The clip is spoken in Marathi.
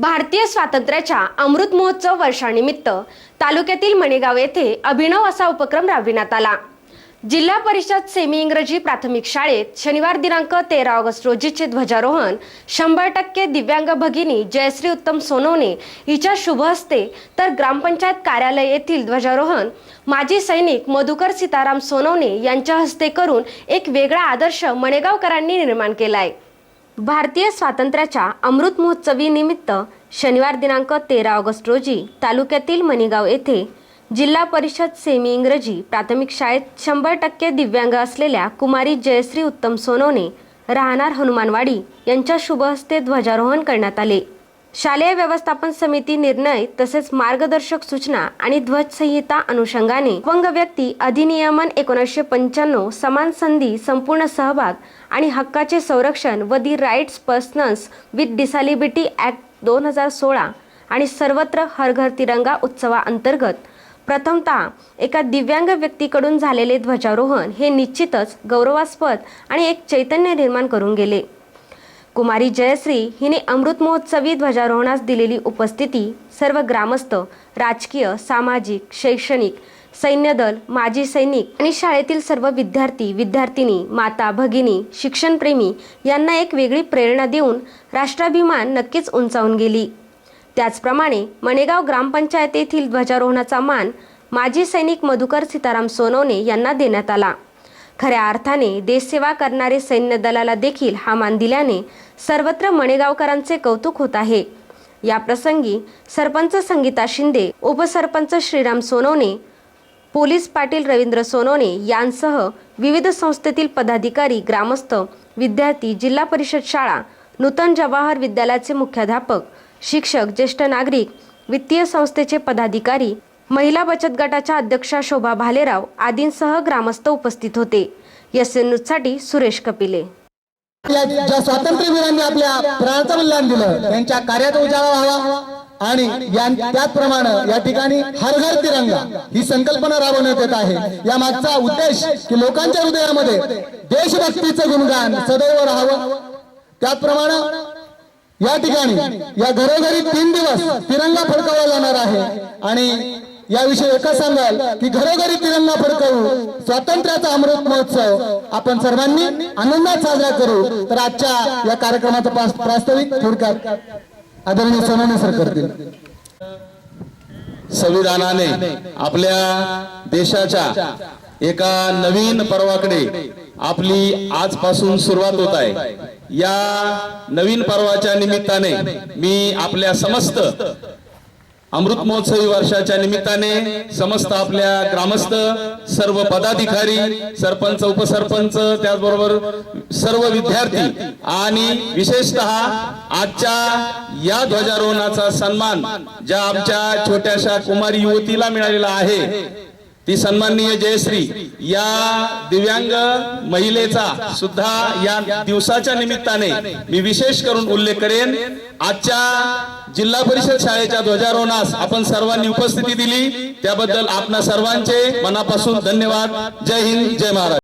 भारतीय स्वातंत्र्याच्या अमृत महोत्सव वर्षानिमित्त तालुक्यातील मणेगाव येथे अभिनव असा उपक्रम राबविण्यात आला. जिल्हा परिषद सेमी इंग्रजी प्राथमिक शाळेत शनिवार दिनांक तेरा ऑगस्ट रोजीचे ध्वजारोहण शंभर टक्के दिव्यांग भगिनी जयश्री उत्तम सोनवणे हिच्या शुभ हस्ते तर ग्रामपंचायत कार्यालय येथील ध्वजारोहण माजी सैनिक मधुकर सीताराम सोनवणे यांच्या हस्ते करून एक वेगळा आदर्श मणेगावकरांनी निर्माण केलाय. भारतीय स्वातंत्र्याच्या अमृत महोत्सवी निमित्त शनिवार दिनांक तेरा ऑगस्ट रोजी तालुक्यातील मणिगाव येथे जिल्हा परिषद सेमी इंग्रजी प्राथमिक शाळेत शंभर टक्के दिव्यांग असलेल्या कुमारी जयश्री उत्तम सोनवणे राहणार हनुमानवाडी यांच्या शुभहस्ते ध्वजारोहण करण्यात आले. शालेय व्यवस्थापन समिती निर्णय तसेच मार्गदर्शक सूचना आणि ध्वजसंहिता अनुषंगाने अपंग व्यक्ती अधिनियमन एकोणीसशे पंच्याण्णव समान संधी संपूर्ण सहभाग आणि हक्काचे संरक्षण व the rights persons with disability act दोन हजार सोळा आणि सर्वत्र हर घर तिरंगा उत्सवाअंतर्गत. प्रथमतः एका दिव्यांग व्यक्तीकडून झालेले ध्वजारोहण हे निश्चितच गौरवास्पद आणि एक चैतन्य निर्माण करून गेले. कुमारी जयश्री हिने अमृत महोत्सवी ध्वजारोहणास दिलेली उपस्थिती सर्व ग्रामस्थ राजकीय सामाजिक शैक्षणिक सैन्यदल माजी सैनिक आणि शाळेतील सर्व विद्यार्थी विद्यार्थिनी माता भगिनी शिक्षणप्रेमी यांना एक वेगळी प्रेरणा देऊन राष्ट्राभिमान नक्कीच उंचावून गेली. त्याचप्रमाणे मणेगाव ग्रामपंचायत येथील ध्वजारोहणाचा मान माजी सैनिक मधुकर सीताराम सोनवणे यांना देण्यात आला. खऱ्या अर्थाने देशसेवा करणारे सैन्य दलाला देखील हा मान दिल्याने सर्वत्र मणेगावकरांचे कौतुक होत आहे. या प्रसंगी सरपंच संगीता शिंदे उपसरपंच श्रीराम सोनवणे पोलीस पाटील रवींद्र सोनवणे यांसह विविध संस्थेतील पदाधिकारी ग्रामस्थ विद्यार्थी जिल्हा परिषद शाळा नूतन जवाहर विद्यालयाचे मुख्याध्यापक शिक्षक ज्येष्ठ नागरिक वित्तीय संस्थेचे पदाधिकारी महिला बचत गटाच्या अध्यक्षा शोभा भालेराव आदींसह ग्रामस्थ उपस्थित होते. एस एन न्यूजसाठी सुरेश कपिले. ज्या स्वातंत्र्यवीरांनी आपल्या प्राणाचं बलिदान दिलं. त्यांच्या कार्याचा उजाळा व्हावा आणि त्याचप्रमाणे या ठिकाणी हर घर तिरंगा ही संकल्पना राबवण्यात येत आहे. या मागचा उद्देश की लोकांच्या हृदयामध्ये देशभक्तीचं गुणगान सदैव राहावं. त्याचप्रमाणे या ठिकाणी या घरोघरी तीन दिवस तिरंगा फडकावला जाणार आहे आणि याविषयी एकच सांगाल की घरोघरी तिरंगा फडकवू स्वातंत्र्याचा अमृत महोत्सव आपण सर्वांनी आनंदात साजरा करू. तर आजच्या या कार्यक्रमाचं प्रास्ताविक थोडक्यात आदरणीय सोनाने सर करतील. संविधानाने आपल्या देशाच्या एका नवीन पर्वाकडे आपली आजपासून सुरुवात होत आहे. या नवीन पर्वाच्या निमित्ताने मी आपल्या समस्त अमृत महोत्सवी वर्षाच्या निमित्ताने समस्त आपल्या ग्रामस्थ सर्व पदाधिकारी सरपंच उपसरपंच त्याचबरोबर सर्व विद्यार्थी आणि विशेषतः आजच्या या ध्वजारोहणाचा सन्मान ज्या आमच्या छोट्याशा कुमारी युवतीला मिळालेला आहे ती सन्माननीय जयश्री या दिव्यांग महिलेचा सुद्धा या दिवसाच्या निमित्ताने मी विशेष करून उल्लेख करेन. आजच्या जिल्हा परिषद शाळेच्या ध्वजारोहणास आपण सर्वांनी उपस्थिती दिली. त्याबद्दल आपणा सर्वांचे मनापासून धन्यवाद. जय हिंद जय महाराज